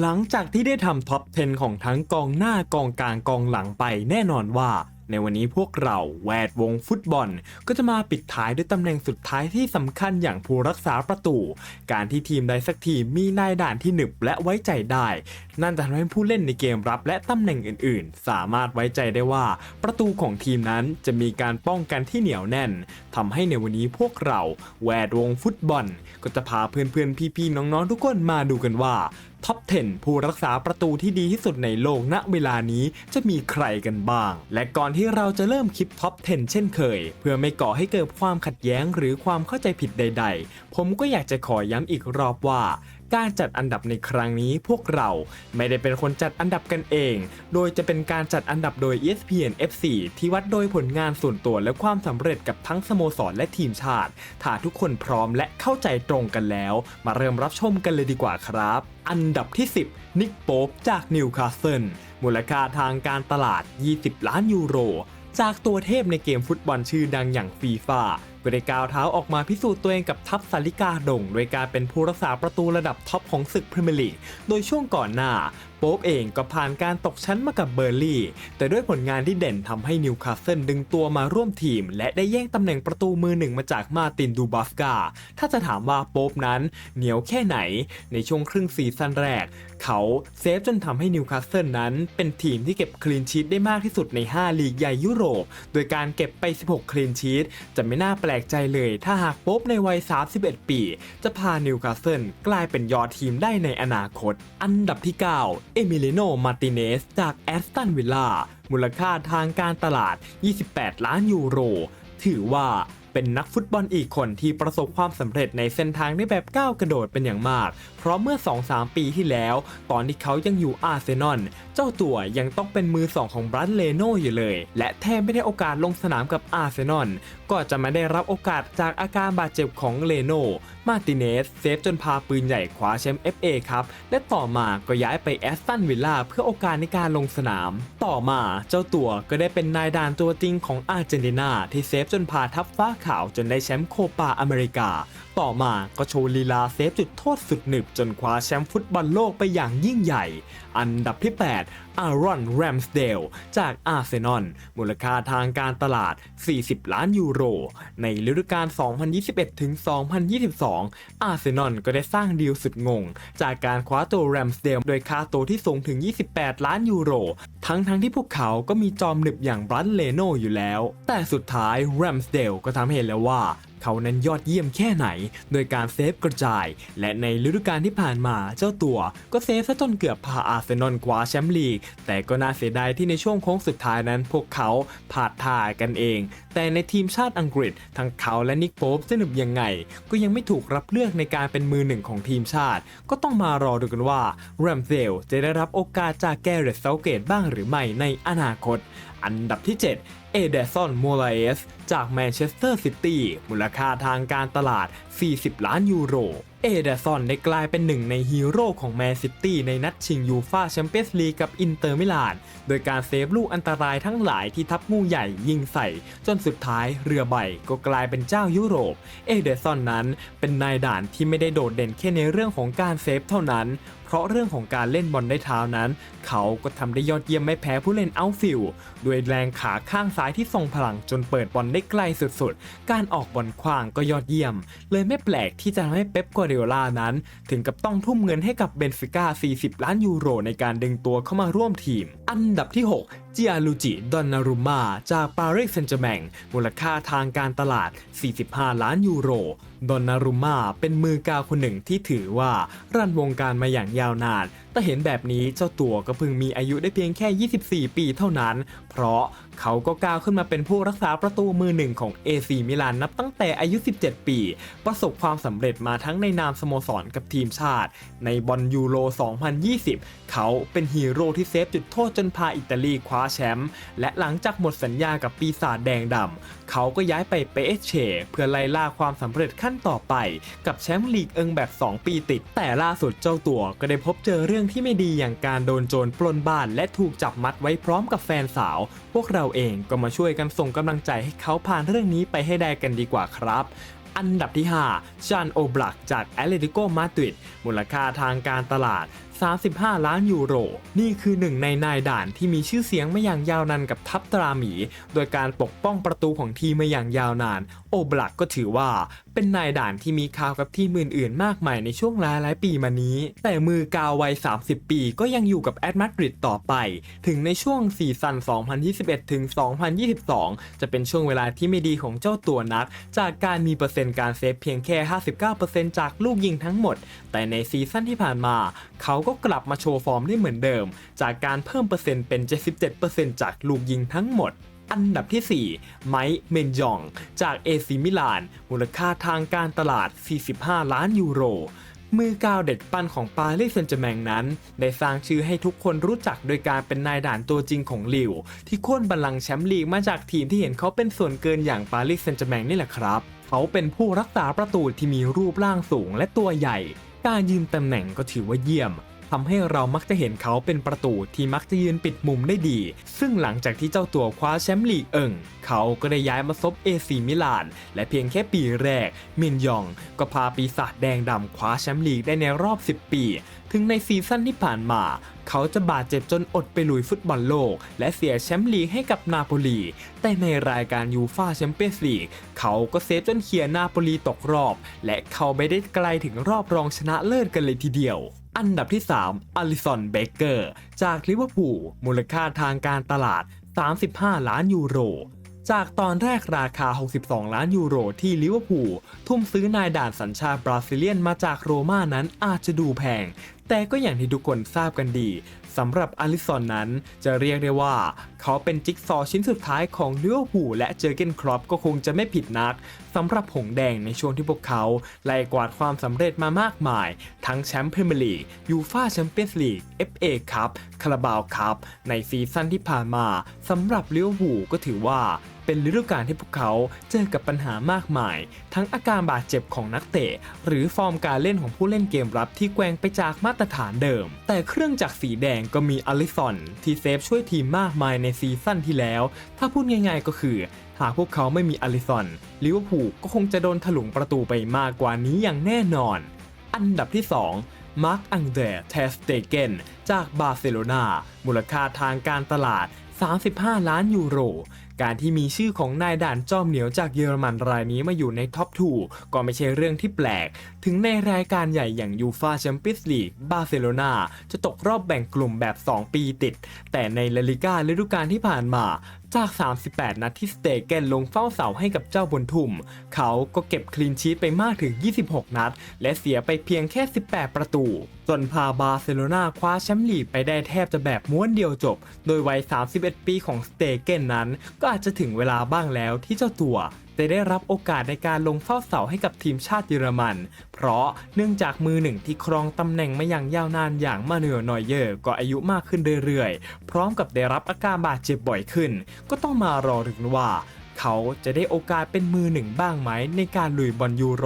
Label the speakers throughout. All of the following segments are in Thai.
Speaker 1: หลังจากที่ได้ทำท็อป 10 ของทั้งกองหน้ากองกลางกองหลังไปแน่นอนว่า ในวันนี้พวกเราแวดวงฟุตบอล ก็จะมาปิดท้ายด้วยตำแหน่งสุดท้ายที่สำคัญอย่างผู้รักษาประตู การที่ทีมใดสักทีมมีนายด่านที่หนึบและไว้ใจได้ นั่นจะทำให้ผู้เล่นในเกมรับและตำแหน่งอื่น ๆ สามารถไว้ใจได้ว่า ประตูของทีมนั้นจะมีการป้องกันที่เหนียวแน่นทำให้ในวันนี้พวกเราแวดวงฟุตบอล ก็จะพาเพื่อนๆพี่ๆน้องๆทุกคนมาดูกันว่า ท็อป 10 ผู้รักษาประตูที่ดีที่สุดในโลกณเวลานี้จะมีใครกันบ้าง และก่อนที่เราจะเริ่มคลิปท็อป 10 เช่นเคย เพื่อไม่ก่อให้เกิดความขัดแย้งหรือความเข้าใจผิดใด ๆ ผมก็อยากจะขอย้ำอีกรอบว่า การจัดอันดับในครั้งนี้พวกเราไม่ได้เป็นคนจัดอันดับกันเอง โดยจะเป็นการจัดอันดับโดย ESPN FC ที่วัดโดยผลงานส่วนตัวและความสำเร็จกับทั้งสโมสรและทีมชาติ ถ้าทุกคนพร้อมและเข้าใจตรงกันแล้ว มาเริ่มรับชมกันเลยดีกว่าครับ อันดับที่ 10 นิกโป๊ปจากนิวคาสเซิลมูลค่าทางการตลาด 20 ล้านยูโร จากตัวเทพในเกมฟุตบอลชื่อดังอย่างฟีฟ่า ก็ได้ก้าวเท้าออกมาพิสูจน์ตัวเองกับทัพสาลิกาดงโดยการเป็นผู้รักษาประตูระดับท็อปของศึกพรีเมียร์ลีกโดยช่วงก่อนหน้าโป๊ปเองก็ผ่านการตกชั้นมากับเบอร์ลี่ แต่ด้วยผลงานที่เด่นทำให้นิวคาสเซิลดึงตัวมาร่วมทีม และได้แย่งตำแหน่งประตูมือหนึ่งมาจากมาตินดูบัฟกา ถ้าจะถามว่าโป๊ปนั้นเหนียวแค่ไหน ในช่วงครึ่งซีซั่นแรก เขาเซฟจนทำให้นิวคาสเซิลนั้น เป็นทีมที่เก็บคลีนชีตได้มากที่สุดใน 5 ลีกใหญ่ยุโรป โดยการเก็บไป 16 คลีนชีตจะไม่น่าแปลกใจเลย ถ้าหากโป๊ปในวัย 31 ปี จะพานิวคาสเซิลกลายเป็นยอดทีมได้ในอนาคต อันดับที่ 9เอมิเลโน มาติเนส จากแอสตันวิลล่า มูลค่าทางการตลาด 28 ล้านยูโร ถือว่า เป็นนักฟุตบอลอีกคนที่ประสบความสำเร็จในเส้นทางได้แบบก้าวกระโดดเป็นอย่างมาก เพราะเมื่อ 2-3 ปีที่แล้ว ตอนที่เขายังอยู่อาร์เซนอลเจ้าตัวยังต้องเป็นมือสองของบรันเลโนอยู่เลย และแทบไม่ได้โอกาสลงสนามกับอาร์เซนอลก็จะมาได้รับโอกาสจากอาการบาดเจ็บของเลโนมาติเนสเซฟจนพาปืนใหญ่คว้าแชมป์ FA ครับ และต่อมาก็ย้ายไปแอสตันวิลล่าเพื่อโอกาสในการลงสนาม ต่อมาเจ้าตัวก็ได้เป็นนายด่านตัวจริงของอาร์เจนตินาที่เซฟจนพาทัพฟ้าขาวจนได้แชมป์โคปาอเมริกา ต่อมาก็โชว์ลีลาเซฟจุดโทษสุดหนึบจนคว้าแชมป์ฟุตบอลโลกไปอย่างยิ่งใหญ่ อันดับที่ 8 อารอนแรมสเดลจากอาร์เซนอลมูลค่าทางการตลาด 40 ล้านยูโร ในฤดูกาล 2021 ถึง 2022 อาร์เซนอลก็ได้สร้างดีลสุดงง จากการคว้าตัวแรมสเดลโดยค่าตัวที่สูงถึง 28 ล้านยูโร ทั้งทั้งๆที่พวกเขาก็มีจอมหนึบอย่างบรันเลโนอยู่แล้ว แต่สุดท้ายแรมสเดลก็ทำให้เห็นแล้วว่า เขานั้นยอดเยี่ยมแค่ไหน โดยการเซฟกระจาย และในฤดูกาลที่ผ่านมาเจ้าตัวก็เซฟซะจนเกือบพาอาร์เซนอลคว้าแชมป์ลีก แต่ก็น่าเสียดายที่ในช่วงโค้งสุดท้ายนั้น พวกเขาพลาดท่ากันเอง แต่ในทีมชาติอังกฤษ ทั้งเขาและนิกโป๊ปสนุกยังไง ก็ยังไม่ถูกรับเลือกในการเป็นมือหนึ่งของทีมชาติ ก็ต้องมารอดูกันว่าแรมเซลจะได้รับโอกาสจากแกเรตเซาเกตบ้างหรือไม่ในอนาคต อันดับที่ 7 เอเดซอนโมลาเอสจากแมนเชสเตอร์ซิตี้มูลค่าทางการตลาด 40 ล้านยูโร เอเดซอนได้กลายเป็นหนึ่งในฮีโร่ของแมนซิตี้ในนัดชิงยูฟาแชมเปี้ยนส์ลีกกับอินเตอร์มิลาน โดยการเซฟลูกอันตรายทั้งหลายที่ทับงูใหญ่ยิงใส่ จนสุดท้ายเรือใบก็กลายเป็นเจ้ายุโรป เอเดซอนนั้นเป็นนายด่านที่ไม่ได้โดดเด่นแค่ในเรื่องของการเซฟเท่านั้น เพราะเรื่องของการเล่นบอลได้เท้านั้น เขาก็ทำได้ยอดเยี่ยมไม่แพ้ผู้เล่นเอาฟิลด้วยแรงขาข้างซ้ายที่ทรงพลังจนเปิดบอลได้ไกลสุดๆ การออกบอลขวางก็ยอดเยี่ยม เลยไม่แปลกที่จะทำให้เป๊ปกัวเดโอลานั้น ถึงกับต้องทุ่มเงินให้กับเบนฟิก้า 40 ล้านยูโรในการดึงตัวเข้ามาร่วมทีม อันดับที่6จิอาลูจิ ดอนนารุมาจากปารีสแซงต์แชร์แมงมูลค่าทางการตลาด 45 ล้านยูโร ดอนนารุมาเป็นมือกาวคนหนึ่งที่ถือว่า รันวงการมาอย่างยาวนาน แต่เห็นแบบนี้เจ้าตัวก็เพิ่งมีอายุได้เพียงแค่ 24 ปีเท่านั้น เพราะเขาก็ก้าวขึ้นมาเป็นผู้รักษาประตูมือหนึ่งของ AC มิลานนับตั้งแต่อายุ 17 ปี ประสบความสำเร็จมาทั้งในนามสโมสรกับทีมชาติ ในบอลยูโร 2020 เขาเป็นฮีโร่ที่เซฟจุดโทษจนพาอิตาลีคว้าแชมป์และหลังจากหมดสัญญากับปีศาจแดงดำเขาก็ย้ายไปเปเอเชเพื่อไล่ล่าความสำเร็จขั้นต่อไป กับแชมป์ลีกเอิงแบบ 2 ปีติด แต่ล่าสุดเจ้าตัวก็ได้พบเจอเรื่องที่ไม่ดีอย่างการโดนโจรปล้นบ้านและถูกจับมัดไว้พร้อมกับแฟนสาว พวกเราเองก็มาช่วยกันส่งกำลังใจให้เขาผ่านเรื่องนี้ไปให้ได้กันดีกว่าครับอันดับที่ 5 ชานโอบลักจากแอตเลติโกมาดริดมูลค่าทางการตลาด 35 ล้านยูโร นี่คือหนึ่งในนายด่านที่มีชื่อเสียงมาอย่างยาวนานกับทัพตราหมี โดยการปกป้องประตูของทีมมาอย่างยาวนาน โอบลักก็ถือว่า เป็นนายด่านที่มีข่าวกับทีมอื่นๆมากมายในช่วงหลายหลายปีมานี้ แต่มือกาววัย 30 ปีก็ยังอยู่กับแอตมาดริดต่อไป ถึงในช่วงซีซั่น 2021 ถึง 2022 จะเป็นช่วงเวลาที่ไม่ดีของเจ้าตัวนัก จากการมีเปอร์เซ็นต์การเซฟเพียงแค่ 59%จากลูกยิงทั้งหมด แต่ในซีซั่นที่ผ่านมา เขาก็กลับมาโชว์ฟอร์มได้เหมือนเดิม จากการเพิ่มเปอร์เซ็นต์เป็น 77%จากลูกยิงทั้งหมดอันดับที่ 4 ไมค์เมนยอง จากเอซิมิลาน มูลค่าทางการตลาด 45 ล้านยูโร มือกาวเด็ดปั้นของปารีสแซงต์แชร์แมงนั้น ได้สร้างชื่อให้ทุกคนรู้จักโดยการเป็นนายด่านตัวจริงของลิว ที่โค่นบัลลังก์แชมป์ลีกมาจากทีมที่เห็นเขาเป็นส่วนเกินอย่างปารีสแซงต์แชร์แมงนี่แหละครับ เขาเป็นผู้รักษาประตูที่มีรูปร่างสูงและตัวใหญ่ การยืนตำแหน่งก็ถือว่าเยี่ยม ทำให้เรามักจะเห็นเขาเป็นประตูที่มักจะยืนปิดมุมได้ดี ซึ่งหลังจากที่เจ้าตัวคว้าแชมป์ลีกเอิงเขาก็ได้ย้ายมาซบเอซีมิลาน และเพียงแค่ปีแรก มินยองก็พาปีศาจแดงดำคว้าแชมป์ลีกได้ในรอบ 10 ปี ถึงในซีซั่นที่ผ่านมา เขาจะบาดเจ็บจนอดไปลุยฟุตบอลโลก และเสียแชมป์ลีกให้กับนาโปลี แต่ในรายการยูฟาแชมเปี้ยนส์ลีกเขาก็เซฟจนเคลียร์นาโปลีตกรอบ และเขาไปได้ไกลถึงรอบรองชนะเลิศกันเลยทีเดียว อันดับที่ 3อลิสันเบเกอร์จากลิเวอร์พูลมูลค่าทางการตลาด 35 ล้านยูโร จากตอนแรกราคา 62 ล้านยูโรที่ลิเวอร์พูลทุ่มซื้อนายด่านสัญชาติบราซิเลียนมาจากโรม่านั้นอาจจะดูแพง แต่ก็อย่างที่ทุกคนทราบกันดีสำหรับอลิสันนั้นจะเรียกได้ว่า เขาเป็นจิ๊กซอชิ้นสุดท้ายของลิเวอร์พูลและเจอเกนครอปก็คงจะไม่ผิดนักสำหรับหงแดงในช่วงที่พวกเขา ไล่กวาดความสำเร็จมามากมาย ทั้งแชมป์พรีเมียร์ลีกยูฟาแชมเปี้ยนส์ลีก FA คัพคาราบาวคัพในซีซั่นที่ผ่านมาสำหรับลิเวอร์พูลก็ถือว่า เป็นฤดูกาลที่พวกเขาเจอกับปัญหามากมาย ทั้งอาการบาดเจ็บของนักเตะ หรือฟอร์มการเล่นของผู้เล่นเกมรับที่แกว่งไปจากมาตรฐานเดิม แต่เครื่องจักรสีแดงก็มีอลิสันที่เซฟช่วยทีมมากมายในซีซั่นที่แล้ว ถ้าพูดง่ายๆก็คือหากพวกเขาไม่มีอลิสันลิเวอร์พูลก็คงจะโดนถลุงประตูไปมากกว่านี้อย่างแน่นอน อันดับที่ 2 มาร์คอังเดร์เทสเตเกนจากบาร์เซโลนามูลค่าทางการตลาด 35 ล้านยูโร การที่มีชื่อของนายด่านจอมเหนียวจากเยอรมันรายนี้มาอยู่ในท็อป 2 ก็ไม่ใช่เรื่องที่แปลก ถึงในรายการใหญ่อย่างยูฟาแชมเปี้ยนส์ลีกบาร์เซโลนาจะตกรอบแบ่งกลุ่มแบบ 2 ปีติด แต่ในลาลิก้าฤดูกาลที่ผ่านมาจาก 38 นัดที่สเตเกนลงเฝ้าเสาให้กับเจ้าบนทุ่ม เขาก็เก็บคลีนชีตไปมากถึง 26 นัด และเสียไปเพียงแค่ 18 ประตู จนพาบาร์เซโลนาคว้าแชมป์ลีกไปได้แทบจะแบบม้วนเดียวจบ โดยวัย 31 ปีของสเตเกนนั้น ก็อาจจะถึงเวลาบ้างแล้วที่เจ้าตัว จะได้รับโอกาสในการลงเฝ้าเสาให้กับทีมชาติเยอรมัน เพราะเนื่องจากมือหนึ่งที่ครองตำแหน่งมาอย่างยาวนานอย่างมาเนลนอยเยอร์ ก็อายุมากขึ้นเรื่อยๆ พร้อมกับได้รับอาการบาดเจ็บบ่อยขึ้น ก็ต้องมารอถึงว่าเขาจะได้โอกาสเป็นมือหนึ่งบ้างไหมในการลุยบอลยูโร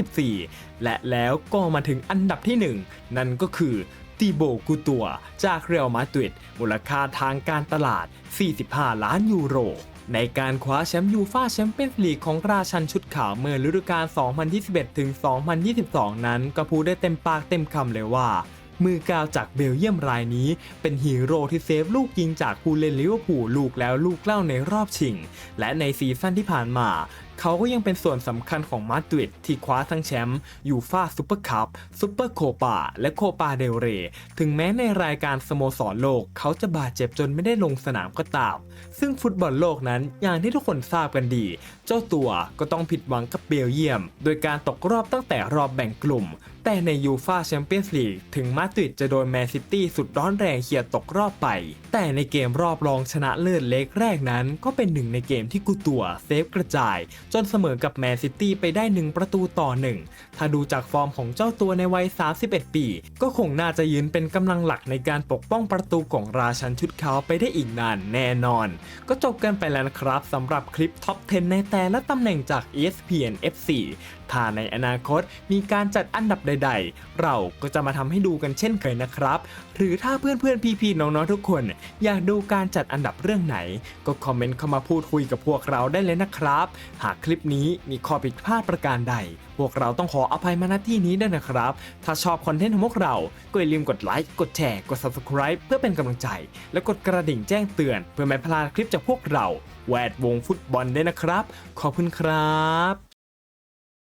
Speaker 1: 2024 และแล้วก็มาถึงอันดับที่หนึ่งนั่นก็คือตีโบกูตัวจากเรอัลมาดริดมูลค่าทางการตลาด 45 ล้านยูโร ในการคว้าแชมป์ยูฟาแชมเปี้ยนส์ลีกของราชันชุดขาวเมื่อฤดูกาล 2021ถึง2022 นั้น ก็พูดได้เต็มปากเต็มคำเลยว่า มือกาวจากเบลเยียมรายนี้ เป็นฮีโร่ที่เซฟลูกยิงจากผู้เล่นลิเวอร์พูลลูกแล้วลูกเล่าในรอบชิง และในซีซั่นที่ผ่านมา เขาก็ยังเป็นส่วนสำคัญของมาดริดที่คว้าทั้งแชมป์ยูฟาซูเปอร์คัพซูเปอร์โคปาและโคปาเดลเร ถึงแม้ในรายการสโมสรโลก เขาจะบาดเจ็บจนไม่ได้ลงสนามก็ตาม ซึ่งฟุตบอลโลกนั้นอย่างที่ทุกคนทราบกันดี เจ้าตัวก็ต้องผิดหวังกับเบลเยียม โดยการตกรอบตั้งแต่รอบแบ่งกลุ่ม แต่ในยูฟาแชมเปี้ยนส์ลีกถึงมาดริดจะโดนแมนซิตี้สุดร้อนแรงเขี่ยตกรอบไป แต่ในเกมรอบรองชนะเลิศเล็กแรกนั้น ก็เป็นหนึ่งในเกมที่กูตัวเซฟกระจายจนเสมอกับแมนซิตี้ไปได้ 1 ประตูต่อ 1 ถ้าดูจากฟอร์มของเจ้าตัวในวัย 31 ปี ก็คงน่าจะยืนเป็นกำลังหลักในการปกป้องประตูของราชันชุดขาวไปได้อีกนานแน่นอน ก็จบกันไปแล้วนะครับสำหรับคลิปท็อป 10 ในแต่ละตำแหน่งจาก ESPN FC ถ้าในอนาคตมีการจัดอันดับใด ๆ เราก็จะมาทำให้ดูกันเช่นเคยนะครับ หรือถ้าเพื่อนๆพี่ๆน้องๆทุกคน อยากดูการจัดอันดับเรื่องไหน ก็คอมเมนต์เข้ามาพูดคุยกับพวกเราได้เลยนะครับ หากคลิปนี้มีข้อผิดพลาดประการใด พวกเราต้องขออภัยมาณที่นี้ด้วยนะครับ ถ้าชอบคอนเทนต์ของพวกเรา ก็อย่าลืมกดไลค์กดแชร์กด subscribe เพื่อเป็นกำลังใจ และกดกระดิ่งแจ้งเตือน เพื่อไม่พลาดคลิปจากพวกเรา แวดวงฟุตบอลด้วยนะครับ ขอบคุณครับ